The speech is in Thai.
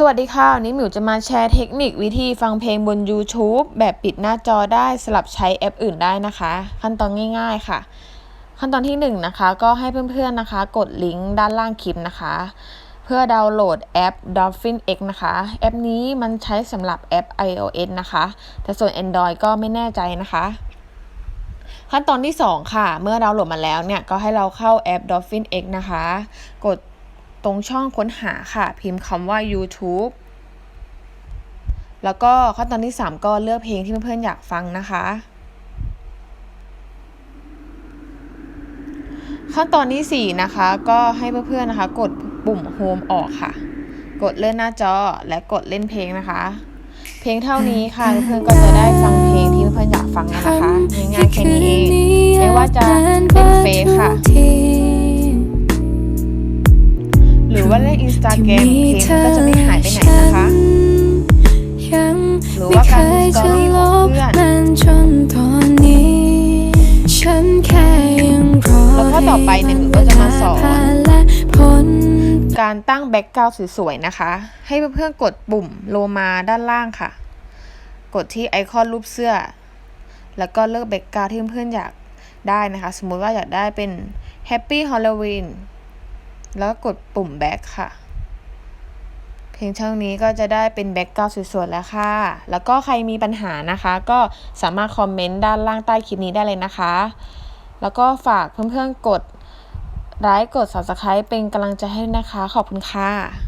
สวัสดีค่ะ วันนี้หมิวจะมาแชร์เทคนิควิธีฟังเพลงบน YouTube แบบปิดหน้าจอได้สลับใช้แอปอื่นได้นะคะ ขั้นตอนง่าย ๆค่ะ ขั้นตอนที่1นงนะคะก็ให้เพื่อนๆนะคะ กดลิงก์ด้านล่างคลิปนะคะ เพื่อดาวน์โหลดแอป Dolphin X นะคะ แอปนี้มันใช้สำหรับแอป iOS นะคะ แต่ส่วน Android ก็ไม่แน่ใจนะคะ ขั้นตอนที่ 2 ค่ะ เมื่อดาวน์โหลดมาแล้วเนี่ยก็ให้เราเข้าแอป Dolphin X นะคะ กด รงช่องค้นหาค่ะ พิมพ์คำว่า YouTube แล้วก็ขั้นตอนที่ 3 ก็เลือกเพลงที่เพื่อนๆอยากฟังนะคะ ขั้นตอนที่ 4 นะคะ ก็ให้เพื่อนๆนะคะ กดปุ่ม Home ออกค่ะ กดเลื่อนหน้าจอและกดเล่นเพลงนะคะ เพลงเท่านี้ค่ะเพื่อนๆก็จะได้ฟังเพลงที่เพื่อนๆอยากฟังแล้วนะคะง่ายๆแค่นี้เองไม่ว่าจะ รือว่าเล่นอินสตาแกรมเพลงก็จะไม่หายไปไหนนะคะหรือว่าการดูสตอรี่ของเพื่อนแล้วก็ต่อไปเนี่ยหนูก็จะมาสอนการตั้งแบ็กกราวด์สวยๆนะคะ ให้เพื่อนๆกดปุ่มโลมาด้านล่างค่ะ กดที่ไอคอนรูปเสื้อ แล้วก็เลือกแบ็กกราวด์ที่เพื่อนๆอยากได้นะคะ สมมุติว่าอยากได้เป็น Happy Halloween แล้วกดปุ่มแบ็กค่ะ เพลงช่องนี้ก็จะได้เป็นแบ็กกราวด์สวยๆแล้วค่ะ แล้วก็ใครมีปัญหานะคะ ก็สามารถคอมเมนต์ด้านล่างใต้คลิปนี้ได้เลยนะคะ แล้วก็ฝากเพื่อนๆกดไลค์กด subscribe เป็นกำลังใจให้นะคะ ขอบคุณค่ะ